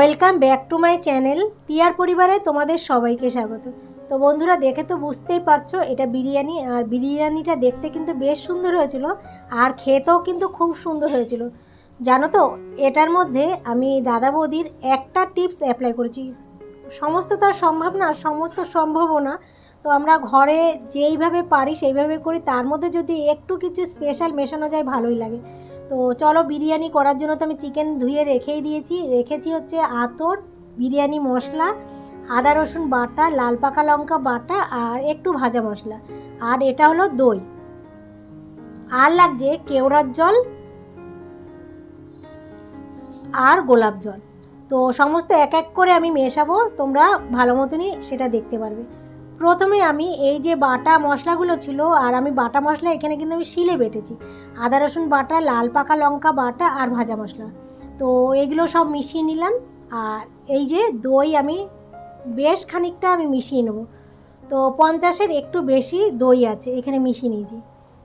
Welcome back to my channel টিয়ার পরিবারে তোমাদের সবাইকে স্বাগত। তো বন্ধুরা, দেখে তো বুঝতেই পারছ, এটা বিরিয়ানি, আর বিরিয়ানিটা দেখতে কিন্তু বেশ সুন্দর হয়েছিল, আর খেতেও কিন্তু খুব সুন্দর হয়েছিল। জানো তো, এটার মধ্যে আমি দাদা বৌদির একটা টিপস অ্যাপ্লাই করেছি। সমস্ত তো আর সম্ভব না, সমস্ত সম্ভবও না। তো আমরা ঘরে যেইভাবে পারি, সেইভাবে করি, তার মধ্যে যদি একটু কিছু স্পেশাল মেশানো যায়, ভালোই লাগে। তো চলো বিরিয়ানি করার জন্য তো আমি চিকেন ধুয়ে রেখেই দিয়েছি। রেখেছি হচ্ছে আতর, বিরিয়ানি মশলা, আদা রসুন বাটা, লাল পাকা লঙ্কা বাটা আর একটু ভাজা মশলা। আর এটা হলো দই। আর লাগছে কেওড়ার জল আর গোলাপ জল। তো সমস্ত এক এক করে আমি মেশাবো, তোমরা ভালো মতনই সেটা দেখতে পারবে। প্রথমে আমি এই যে বাটা মশলাগুলো ছিল আর আমি বাটা মশলা এখানে কিন্তু আমি শিলে বেটেছি। আদা, রসুন বাটা, লাল পাকা লঙ্কা বাটা আর ভাজা মশলা। তো এগুলো সব মিশিয়ে নিলাম আর এই যে দই আমি বেশ খানিকটা আমি মিশিয়ে নেব। তো পঞ্চাশের একটু বেশি দই আছে, এখানে মিশিয়ে নিয়েছি।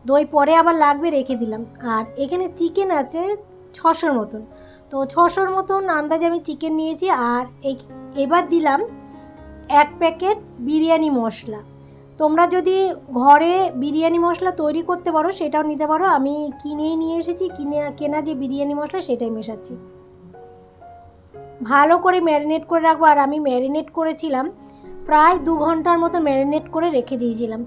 দই পরে আবার লাগবে রেখে দিলাম। আর এখানে চিকেন আছে ছশোর মতন। তো ছশোর মতন আন্দাজে আমি চিকেন নিয়েছি আর এবার দিলাম এক প্যাকেট বিরিয়ানি মশলা। তোমরা যদি ঘরে বিরিয়ানি মশলা তৈরি করতে পারো, সেটাও নিতে পারো। আমি কিনেই নিয়ে এসেছি, কিনে, কেনা যে বিরিয়ানি মশলা, সেটাই মেশাচ্ছি। ভালো করে ম্যারিনেট করে রাখব। আর আমি ম্যারিনেট করেছিলাম, প্রায় দু ঘণ্টার মতো ম্যারিনেট করে রেখে দিয়েছিলাম।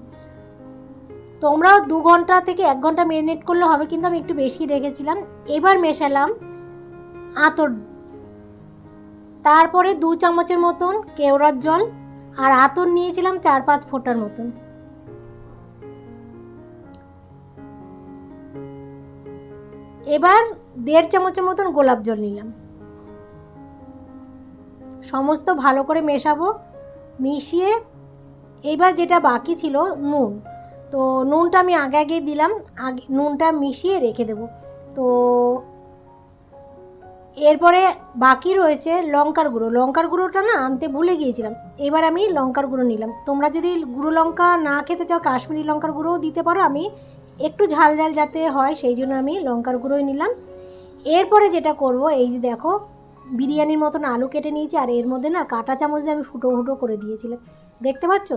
তোমরাও দু ঘণ্টা থেকে এক ঘণ্টা ম্যারিনেট করলে হবে, কিন্তু আমি একটু বেশি রেখেছিলাম। এবার মেশালাম আতর তারপরে দু চামচের মতন কেওড়ার জল আর আতর নিয়েছিলাম চার পাঁচ ফোঁটার মতন। এবার দেড় চামচের মতন গোলাপ জল নিলাম। সমস্ত ভালো করে মেশাবো, মিশিয়ে এবার যেটা বাকি ছিল নুন। তো নুনটা আমি আগে আগে দিলাম, আগে নুনটা মিশিয়ে রেখে দেবো। তো এরপরে বাকি রয়েছে লঙ্কার গুঁড়ো। লঙ্কার গুঁড়োটা না আনতে ভুলে গিয়েছিলাম। এবার আমি লঙ্কার গুঁড়ো নিলাম। তোমরা যদি গুঁড়ো লঙ্কা না খেতে চাও, কাশ্মীরি লঙ্কার গুঁড়োও দিতে পারো। আমি একটু ঝাল ঝাল যাতে হয়, সেই জন্য আমি লঙ্কার গুঁড়োই নিলাম। এরপরে যেটা করব, এই যে দেখো, বিরিয়ানির মতন আলু কেটে নিয়েছি, আর এর মধ্যে না কাঁটা চামচ দিয়ে আমি ফুটো ফুটো করে দিয়েছিলাম। দেখতে পাচ্ছ?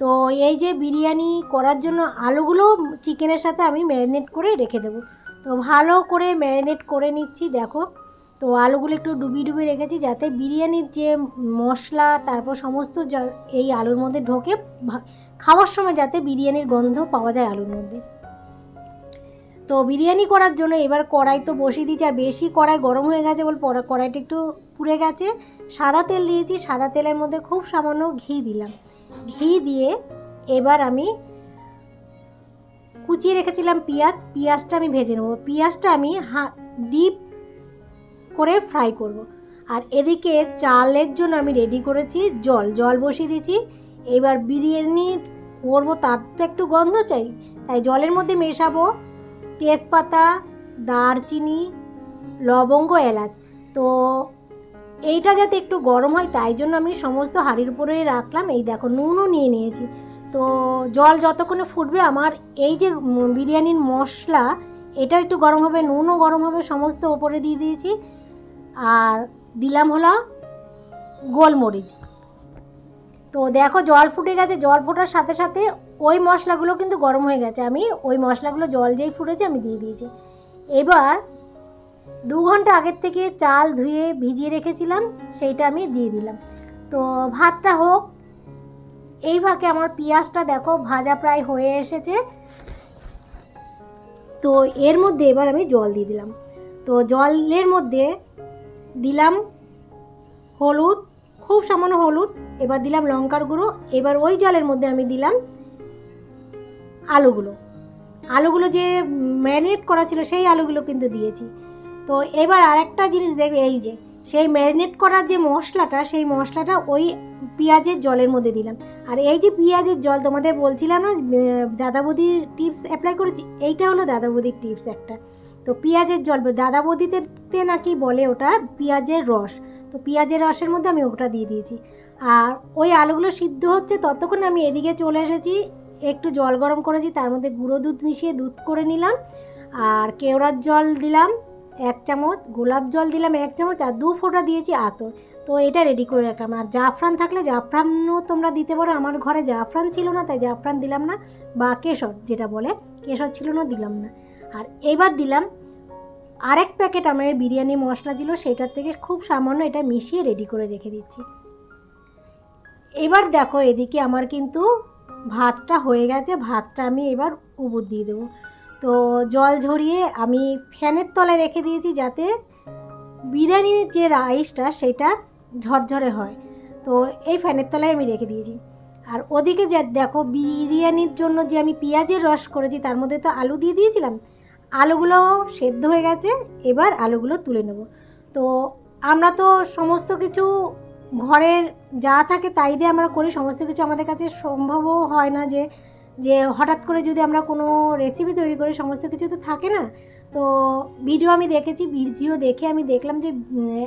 তো এই যে বিরিয়ানি করার জন্য আলুগুলো চিকেনের সাথে আমি ম্যারিনেট করে রেখে দেবো। তো ভালো করে ম্যারিনেট করে নিচ্ছি, দেখো। তো আলুগুলো একটু ডুবিয়ে ডুবিয়ে রেখেছি যাতে বিরিয়ানির যে মশলা, তারপর সমস্ত এই আলুর মধ্যে ঢোকে খাওয়ার সময় যাতে বিরিয়ানির গন্ধ পাওয়া যায় আলুর মধ্যে। তো বিরিয়ানি করার জন্য এবার কড়াই তো বসিয়ে দিয়েছি, আর বেশি কড়াই গরম হয়ে গেছে বল পরে, কড়াইটা একটু পুড়ে গেছে। সাদা তেল দিয়েছি, সাদা তেলের মধ্যে খুব সামান্য ঘি দিলাম। ঘি দিয়ে এবার আমি কুচিয়ে রেখেছিলাম পেঁয়াজ, পেঁয়াজটা আমি ভেজে নেব। পেঁয়াজটা আমি হা, ডিপ করে ফ্রাই করব। আর এদিকে চালের জন্য আমি রেডি করেছি, জল জল বসিয়ে দিয়েছি। এবার বিরিয়ানি করব, তার তো একটু গন্ধ চাই। তাই জলের মধ্যে মেশাবো তেজপাতা, দারচিনি, লবঙ্গ, এলাচ। তো এইটা যাতে একটু গরম হয়, তাই জন্য আমি সমস্ত হাঁড়ির উপরে রাখলাম। এই দেখো, নুনও নিয়ে নিয়েছি। তো জল যতক্ষণে ফুটবে, আমার এই যে বিরিয়ানির মশলা, এটা একটু গরম হবে, নুনও গরম হবে, সমস্ত ওপরে দিয়ে দিয়েছি। আর দিলাম হলো গোলমরিচ। তো দেখো জল ফুটে গেছে, জল ফোটার সাথে সাথে ওই মশলাগুলো কিন্তু গরম হয়ে গেছে। আমি ওই মশলাগুলো জল যেই ফুটেছে আমি দিয়ে দিয়েছি। এবার দু ঘণ্টা আগের থেকে চাল ধুয়ে ভিজিয়ে রেখেছিলাম, সেইটা আমি দিয়ে দিলাম। তো ভাতটা হোক এই ভাগে আমার পেঁয়াজটা দেখো ভাজা প্রায় হয়ে এসেছে। তো এর মধ্যে এবার আমি জল দিয়ে দিলাম। তো জলের মধ্যে দিলাম হলুদ, খুব সামান্য হলুদ, এবার দিলাম লঙ্কার গুঁড়ো, এবার ওই জলের মধ্যে আমি দিলাম আলুগুলো। আলুগুলো যে ম্যারিনেট করা ছিল সেই আলুগুলো কিন্তু দিয়েছি। তো এবার আরেকটা জিনিস দেখবে এই যে, সেই ম্যারিনেট করার যে মশলাটা, সেই মশলাটা ওই পেঁয়াজের জলের মধ্যে দিলাম। আর এই যে পেঁয়াজের জল, তোমাদের বলছিলাম না দাদা বৌদির টিপস অ্যাপ্লাই করেছি, এইটা হলো দাদা বৌদির টিপস একটা। তো পেঁয়াজের জল দাদা বৌদিতে নাকি বলে ওটা পেঁয়াজের রস। তো পেঁয়াজের রসের মধ্যে আমি ওটা দিয়ে দিয়েছি। আর ওই আলুগুলো সিদ্ধ হচ্ছে ততক্ষণ আমি এদিকে চলে এসেছি, একটু জল গরম করেছি, তার মধ্যে গুঁড়ো দুধ মিশিয়ে দুধ করে নিলাম। আর কেওড়ার জল দিলাম এক চামচ, গোলাপ জল দিলাম এক চামচ, আর দু ফোঁটা দিয়েছি আতর। তো এটা রেডি করে রাখলাম। আর জাফরান থাকলে, জাফরানও তোমরা দিতে পারো। আমার ঘরে জাফরান ছিল না, তাই জাফরান দিলাম না, বা কেশর যেটা বলে, কেশর ছিল না, দিলাম না। আর এবার দিলাম আরেক প্যাকেট আমার বিরিয়ানি মশলা ছিল, সেটার থেকে খুব সামান্য এটা মিশিয়ে রেডি করে রেখে দিচ্ছি। এবার দেখো এদিকে আমার কিন্তু ভাতটা হয়ে গেছে, ভাতটা আমি এবার উবুর দিয়ে দেবো। তো জল ঝরিয়ে আমি ফ্যানের তলায় রেখে দিয়েছি যাতে বিরিয়ানির যে রাইসটা সেটা ঝরঝরে হয়। তো এই ফ্যানের তলায় আমি রেখে দিয়েছি। আর ওদিকে যে দেখো বিরিয়ানির জন্য যে আমি পেঁয়াজের রস করেছি, তার মধ্যে তো আলু দিয়ে দিয়েছিলাম আলুগুলো সেদ্ধ হয়ে গেছে, এবার আলুগুলো তুলে নেব। তো আমরা তো সমস্ত কিছু ঘরের যা থাকে তাই দিয়ে আমরা করি, সমস্ত কিছু আমাদের কাছে সম্ভবও হয় না যে যে হঠাৎ করে যদি আমরা কোনো রেসিপি তৈরি করি, সমস্ত কিছু তো থাকে না। তো ভিডিও আমি দেখেছি ভিডিও দেখে আমি দেখলাম যে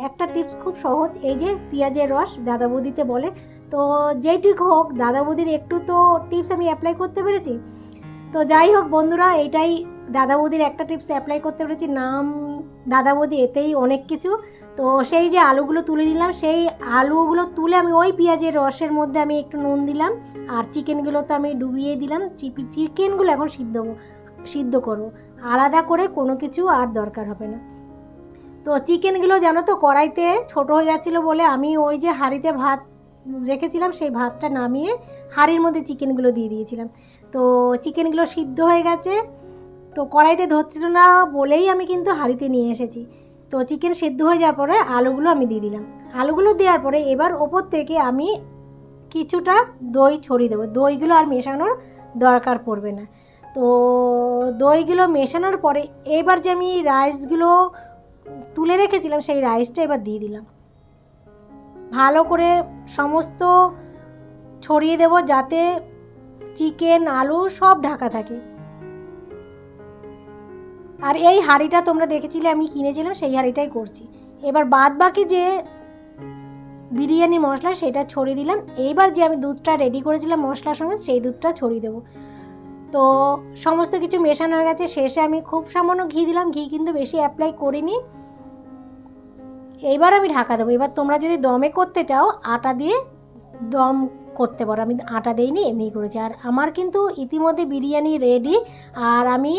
একটা টিপস খুব সহজ, এই যে পেঁয়াজের রস দাদা বৌদিতে বলে। তো যেইটুক হোক, দাদা বৌদির একটু তো টিপস আমি অ্যাপ্লাই করতে পেরেছি। তো যাই হোক বন্ধুরা, এটাই দাদা বৌদির একটা টিপস অ্যাপ্লাই করতে পেরেছি, নাম দাদা বৌদি এতেই অনেক কিছু। তো সেই যে আলুগুলো তুলে নিলাম, সেই আলুগুলো তুলে আমি ওই পেঁয়াজের রসের মধ্যে আমি একটু নুন দিলাম, আর চিকেনগুলো তো আমি ডুবিয়ে দিলাম চিকেনগুলো এখন সিদ্ধ সিদ্ধ করব। আলাদা করে কোনো কিছু আর দরকার হবে না। তো চিকেনগুলো জানো তো, কড়াইতে ছোট হয়ে যাচ্ছিল বলে আমি ওই যে হাঁড়িতে ভাত রেখেছিলাম, সেই ভাতটা নামিয়ে হাঁড়ির মধ্যে চিকেনগুলো দিয়ে দিয়েছিলাম। তো চিকেনগুলো সিদ্ধ হয়ে গেছে তো কড়াইতে ধরছিল না বলেই আমি কিন্তু হাঁড়িতে নিয়ে এসেছি। তো চিকেন সেদ্ধ হয়ে যাওয়ার পরে আলুগুলো আমি দিয়ে দিলাম। আলুগুলো দেওয়ার পরে এবার ওপর থেকে আমি কিছুটা দই ছড়িয়ে দেবো। দইগুলো আর মেশানোর দরকার পড়বে না। তো দইগুলো মেশানোর পরে এবার যে আমি রাইসগুলো তুলে রেখেছিলাম সেই রাইসটা এবার দিয়ে দিলাম। ভালো করে সমস্ত ছড়িয়ে দেব যাতে চিকেন, আলু সব ঢাকা থাকে। আর এই হাঁড়িটা তোমরা দেখেছিলে, আমি কিনেছিলাম, সেই হাঁড়িটাই করছি। এবার বাদ বাকি যে বিরিয়ানি মশলা, সেটা ছড়িয়ে দিলাম। এইবার যে আমি দুধটা রেডি করেছিলাম মশলার সঙ্গে, সেই দুধটা ছড়িয়ে দেবো। তো সমস্ত কিছু মেশানো হয়ে গেছে। শেষে আমি খুব সামান্য ঘি দিলাম। ঘি কিন্তু বেশি অ্যাপ্লাই করিনি। এইবার আমি ঢাকা দেবো। এবার তোমরা যদি দমে করতে চাও, আটা দিয়ে দম করতে পারো। আমি আটা দেইনি এমনি করেছি। আর আমার কিন্তু ইতিমধ্যে বিরিয়ানি রেডি আর আমি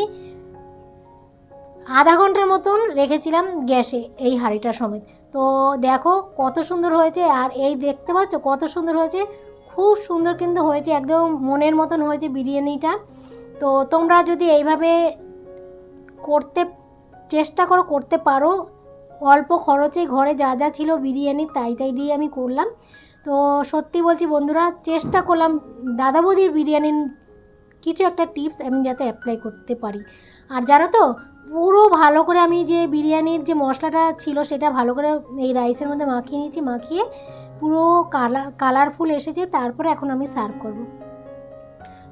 আধা ঘণ্টার মতন রেখেছিলাম গ্যাসে এই হাঁড়িটা সমেত। তো দেখো কত সুন্দর হয়েছে আর এই দেখতে পাচ্ছ কত সুন্দর হয়েছে। খুব সুন্দর কিন্তু হয়েছে, একদম মনের মতন হয়েছে বিরিয়ানিটা। তো তোমরা যদি এইভাবে করতে, চেষ্টা করো, করতে পারো। অল্প খরচে ঘরে যা যা ছিল বিরিয়ানি তাই তাই দিয়ে আমি করলাম। তো সত্যি বলছি বন্ধুরা, চেষ্টা করলাম দাদা বৌদির বিরিয়ানির কিছু একটা টিপস আমি যাতে অ্যাপ্লাই করতে পারি। আর জানো তো পুরো ভালো করে আমি যে বিরিয়ানির যে মশলাটা ছিল সেটা ভালো করে এই রাইসের মধ্যে মাখিয়ে নিয়েছি, মাখিয়ে পুরো কালার কালারফুল এসেছে, তারপরে এখন আমি সার্ভ করব।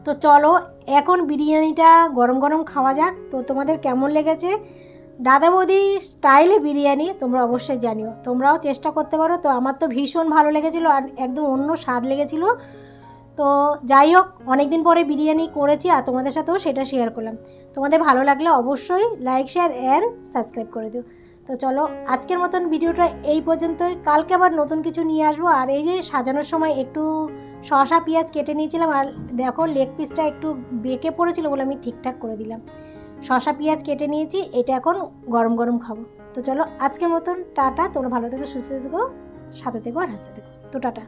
তো চলো, এখন বিরিয়ানিটা গরম গরম খাওয়া যাক। তো তোমাদের কেমন লেগেছে? দাদা বৌদি স্টাইলে বিরিয়ানি তোমরা অবশ্যই জানিও। তোমরাও চেষ্টা করতে পারো। তো আমার তো ভীষণ ভালো লেগেছিলো আর একদম অন্য স্বাদ লেগেছিলো। তো যাই হোক অনেক দিন পরে বিরিয়ানি করেছি আর তোমাদের সাথেও সেটা শেয়ার করলাম। তোমাদের ভালো লাগলে অবশ্যই লাইক শেয়ার অ্যান্ড সাবস্ক্রাইব করে দিও। তো চলো, আজকের মতন ভিডিওটা এই পর্যন্তই। কালকে আবার নতুন কিছু নিয়ে আসব। আর এই যে সাজানোর সময় একটু শসা, পেঁয়াজ কেটে নিয়েছিলাম আর দেখো লেগ পিসটা একটু বেঁকে পড়েছিল বলে আমি ঠিকঠাক করে দিলাম। শসা, পেঁয়াজ কেটে নিয়েছি, এটা এখন গরম গরম খাব। তো চলো, আজকের মতন টাটা। তোমরা ভালো থেকো, সুস্থ থেকো, সাথে থেকো আর হাসতে থেকো। তো টাটা।